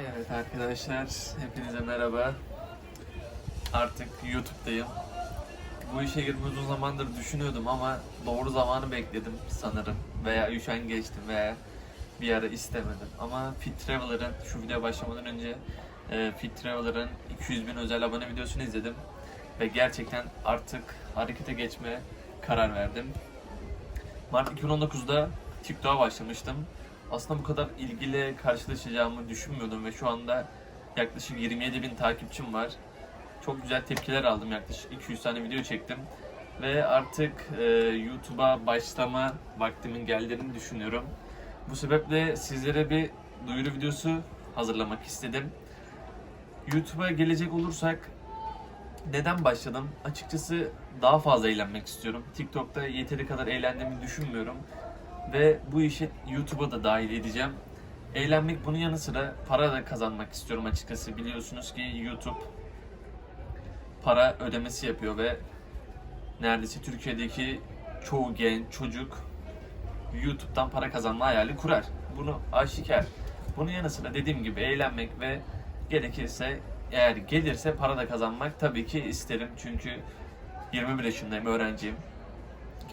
Evet arkadaşlar, hepinize merhaba. Artık YouTube'dayım. Bu işe girmeyi uzun zamandır düşünüyordum ama doğru zamanı bekledim sanırım. Veya üşen geçtim veya bir ara istemedim. Ama Fit Traveler'ın, şu video başlamadan önce e, Fit Traveler'ın 200 bin özel abone videosunu izledim. Ve gerçekten artık harekete geçmeye karar verdim. Mart 2019'da TikTok'a başlamıştım. Aslında bu kadar ilgiyle karşılaşacağımı düşünmüyordum ve şu anda yaklaşık 27 bin takipçim var. Çok güzel tepkiler aldım. Yaklaşık 200 tane video çektim. Ve artık e, YouTube'a başlama vaktimin geldiğini düşünüyorum. Bu sebeple sizlere bir duyuru videosu hazırlamak istedim. YouTube'a gelecek olursak neden başladım? Açıkçası daha fazla eğlenmek istiyorum. TikTok'ta yeteri kadar eğlendiğimi düşünmüyorum. Ve bu işi YouTube'a da dahil edeceğim. Eğlenmek bunun yanı sıra para da kazanmak istiyorum açıkçası. Biliyorsunuz ki YouTube para ödemesi yapıyor ve neredeyse Türkiye'deki çoğu genç çocuk YouTube'dan para kazanma hayali kurar. Bunu aşikar. Bunun yanı sıra dediğim gibi eğlenmek ve gerekirse eğer gelirse para da kazanmak tabii ki isterim. Çünkü 21 yaşındayım, öğrenciyim.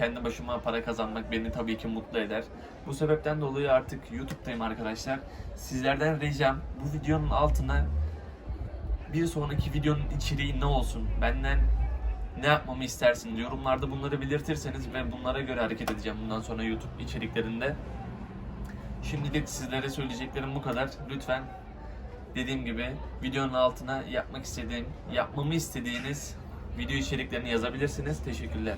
Kendi başıma para kazanmak beni tabii ki mutlu eder. Bu sebepten dolayı artık YouTube'dayım arkadaşlar. Sizlerden ricam bu videonun altına bir sonraki videonun içeriği ne olsun? Benden ne yapmamı istersin? Yorumlarda bunları belirtirseniz ve bunlara göre hareket edeceğim bundan sonra YouTube içeriklerinde. Şimdilik sizlere söyleyeceklerim bu kadar. Lütfen dediğim gibi videonun altına yapmak istediğim, yapmamı istediğiniz video içeriklerini yazabilirsiniz. Teşekkürler.